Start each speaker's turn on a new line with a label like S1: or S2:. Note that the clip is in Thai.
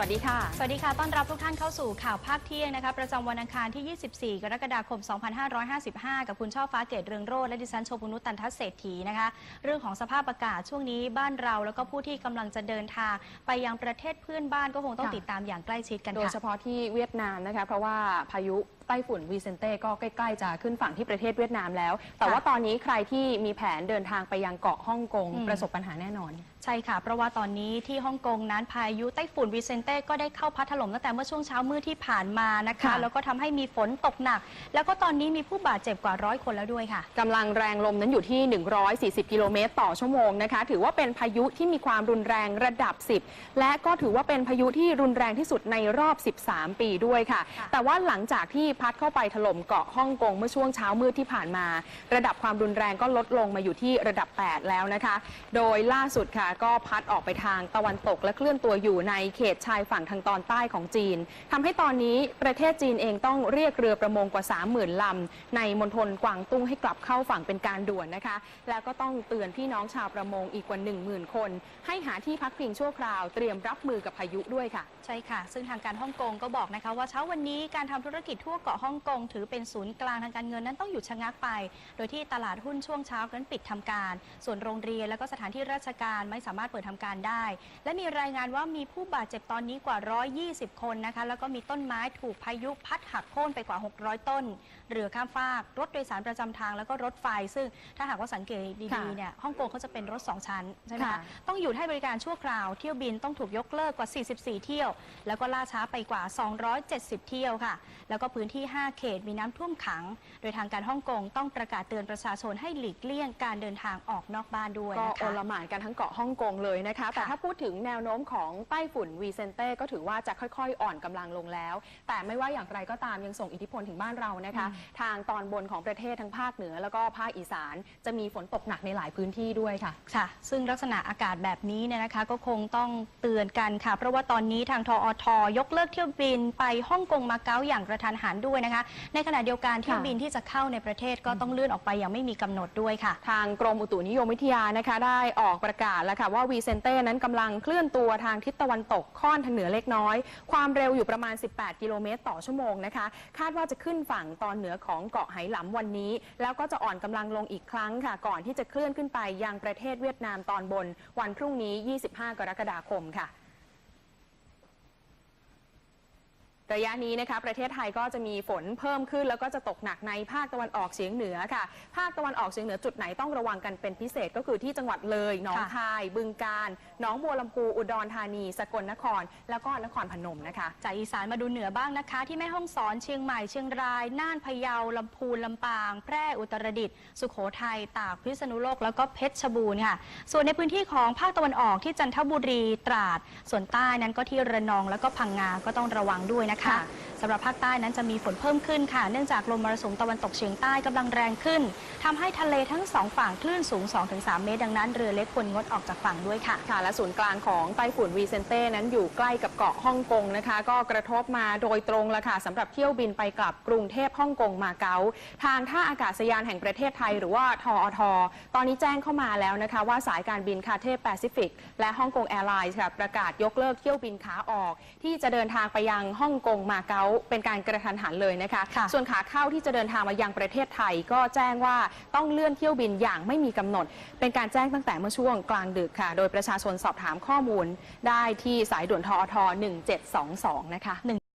S1: สวัสดีค่ะ
S2: สวัสดีค่ะ ต้อนรับทุกท่านเข้าสู่ข่าวภาคเที่ยงนะคะ ประจำวันอังคารที่ 24 กรกฎาคม 2555 กับคุณช่อฟ้าเกตเรืองโรจน์และดิฉันโชบุนุตตันทัศน์เศรษฐีนะคะ เรื่องของสภาพอากาศช่วงนี้บ้านเราแล้วก็ผู้ที่กำลังจะเดินทางไปยังประเทศเพื่อนบ้านก็คงต้อง
S1: ค่ะ
S2: ติดตามอย่างใกล้ชิดกัน
S1: โดยเฉ
S2: ค่ะ
S1: พาะที่เวียดนามนะคะ เพราะว่าพายุไต้ฝุ่นวีเซนเต้ก็ใกล้ๆจะขึ้นฝั่งที่ประเทศเวียดนามแล้ว แต่ว่าตอนนี้ใครที่มีแผนเดินทางไปยังเกาะฮ่องกง
S2: อืม
S1: ประสบปัญหาแน่นอน
S2: ใช่ค่ะ เพราะว่าตอนนี้ที่ฮ่องกงนั้นพายุไต้ฝุ่นวิเซนเต้ก็ได้เข้าพัดถล่มตั้งแต่เมื่อช่วงเช้ามืดที่ผ่านมานะคะ
S1: ค่ะ
S2: แล้วก็ทำให้มีฝนตกหนัก แล้วก็ตอนนี้มีผู้บาดเจ็บกว่าร้อยคนแล้วด้วยค่ะ
S1: กำลังแรงลมนั้นอยู่ที่ 140 กิโลเมตรต่อชั่วโมงนะคะ ถือว่าเป็นพายุที่มีความรุนแรงระดับ 10 และก็ถือว่าเป็นพายุที่รุนแรงที่สุดในรอบ 13 ปีด้วยค่ะ
S2: ค่ะ
S1: แต่ว่าหลังจากที่พัดเข้าไปถล่มเกาะฮ่องกงเมื่อช่วงเช้ามืดที่ผ่านมา ระดับความรุนแรงก็ลดลงมาอยู่ที่ระดับ 8 แล้วนะคะ โดยล่าสุดค่ะก็พัดออกไปทางตะวันตกและเคลื่อนตัวอยู่ในเขตชายฝั่งทางตอนใต้ของจีนทำให้ตอนนี้ประเทศจีนเองต้องเรียกเรือประมงกว่า 30,000ลำในมณฑลกวางตุ้งให้กลับเข้าฝั่งเป็นการด่วนนะคะ แล้วก็ต้องเตือนพี่น้องชาวประมงอีกกว่า 10,000 คน ให้หาที่พักพิงชั่วคราวเตรียมรับมือกับพายุด้วยค่ะ
S2: ใช่ค่ะ ซึ่งทางการฮ่องกงก็บอกนะคะว่าเช้าวันนี้การทำธุรกิจทั่วเกาะฮ่องกงถือเป็นศูนย์กลางทางการเงินนั้นต้องหยุดชะงักไป โดยที่ตลาดหุ้นช่วงเช้านั้นปิดทำการ ส่วนโรงเรียนและก็สถานที่ราชการไม่สามารถเปิดทำการได้ และมีรายงานว่ามีผู้บาดเจ็บตอนนี้กว่า 120 คนนะคะ แล้วก็มีต้นไม้ถูกพายุพัดหักโค่นไปกว่า 600 ต้น เรือข้ามฟากรถโดยสารประจำทางแล้วก็รถไฟ ซึ่งถ้าหากว่าสังเกตดี
S1: ค่ะ
S2: ๆเนี่ยฮ่องกงเขาจะเป็นรถสองชั้นใช่ไหม
S1: ค่ะ
S2: คะต้องหยุดให้บริการชั่วคราวเที่ยวบินต้องถูกยกเลิกกว่า 44 เที่ยว แล้วก็ล่าช้าไปกว่า 270 เที่ยวค่ะ แล้วก็พื้นที่ 5 เขตมีน้ำท่วมขัง โดยทางการฮ่องกงต้องประกาศเตือนประชาชนให้หลีกเลี่ยงการเดินทางออกนอกบ้านด้วย
S1: ก็
S2: นะ
S1: โอ
S2: คะ
S1: ลหมานกันทั้งเกาะฮ่องกงเลยนะคะ แต่ถ้าพูดถึงแนวโน้มของไต้ฝุ่นวีเซนเต้ก็ถือว่าจะค่อยๆ อ่อนกำลังลงแล้ว แต่ไม่ว่าอย่างไรก็ตามยังส่งอิทธิพลถึงบ้านเรานะคะ
S2: อืม
S1: ทางตอนบนของประเทศทั้งภาคเหนือ แล้วก็ภาคอีสานจะมีฝนตกหนักในหลายพื้นที่ด้วยค่ะ
S2: ค่ะ ซึ่งลักษณะอากาศแบบนี้เนี่ยนะคะ ก็คงต้องเตือนกันค่ะ เพราะว่าตอนนี้ทางทอทยกเลิกเที่ยวบินไปฮ่องกงมาเก๊าอย่างกระทันหันด้วยนะคะ ในขณะเดียวกันเที่ยวบินที่จะเข้าในประเทศก็ต้องเลื่อนออกไปอย่างไม่มีกำหนดด้วยค่ะ
S1: ทางกรมอุตุนิยมวิทยานะคะ ได้ออกประกาศแล้วค่ะว่าวีเซนเต้นั้นกำลังเคลื่อนตัวทางทิศตะวันตกค่อนทางเหนือเล็กน้อย ความเร็วอยู่ประมาณ 18 กิโลเมตรต่อชั่วโมงนะคะ คาดว่าจะขึ้นฝั่งตอนเหนือของเกาะไหหลำวันนี้ แล้วก็จะอ่อนกำลังลงอีกครั้งค่ะ ก่อนที่จะเคลื่อนขึ้นไปยังประเทศเวียดนามตอนบน วันพรุ่งนี้ 25 กรกฎาคมค่ะ ระยะนี้นะคะประเทศไทยก็จะมีฝนเพิ่มขึ้น แล้วก็จะตกหนักในภาคตะวันออกเฉียงเหนือค่ะ ภาคตะวันออกเฉียงเหนือจุดไหนต้องระวังกันเป็นพิเศษก็คือที่จังหวัดเลยหนอง
S2: ค่ะ
S1: คายบึงกาฬหนองบัวลำพูอุดรธานี สกลนคร แล้วก็นครพนมนะคะ
S2: จากอีสานมาดูเหนือบ้างนะคะ ที่แม่ฮ่องสอนเชียงใหม่เชียงรายน่านพะเยาลำพูนลำปาง แพร่อุตรดิตถ์สุโขทัยตากพิษณุโลกแล้วก็เพชรบูรณ์ค่ะ ส่วนในพื้นที่ของภาคตะวันออกที่จันทบุรีตราด ส่วนใต้นั้นก็ที่ระนองแล้วก็พังงาก็ต้องระวังด้วยนะคะ
S1: ค่ะ
S2: สำหรับภาคใต้นั้นจะมีฝนเพิ่มขึ้นค่ะ เนื่องจากลมมรสุมตะวันตกเฉียงใต้กำลังแรงขึ้นทำให้ทะเลทั้งสองฝั่งคลื่นสูง 2-3 เมตร ดังนั้นเรือเล็กควรงดออกจากฝั่งด้วยค่ะ
S1: ค่ะ และศูนย์กลางของไต้ฝุ่นวีเซนเต้นั้นอยู่ใกล้กับเกาะฮ่องกงนะคะ ก็กระทบมาโดยตรงละค่ะสำหรับเที่ยวบินไปกลับกรุงเทพฮ่องกงมาเก๊าทางท่าอากาศยานแห่งประเทศไทย หรือว่าทอท ตอนนี้แจ้งเข้ามาแล้วนะคะว่าสายการบินคาเทแปซิฟิกและฮ่องกงแอร์ไลน์ค่ะประกาศยกเลิกเที่ยวบินขาออก ที่จะเดินทางไปยังฮ่องกงมาเก๊าเป็นการกระทันหันเลยนะคะ
S2: ค่ะ
S1: ส่วนขาเข้าที่จะเดินทางมายังประเทศไทย ก็แจ้งว่าต้องเลื่อนเที่ยวบินอย่างไม่มีกำหนด เป็นการแจ้งตั้งแต่เมื่อช่วงกลางดึกค่ะ โดยประชาชนสอบถามข้อมูลได้ที่สายด่วนทอท 1722 นะคะ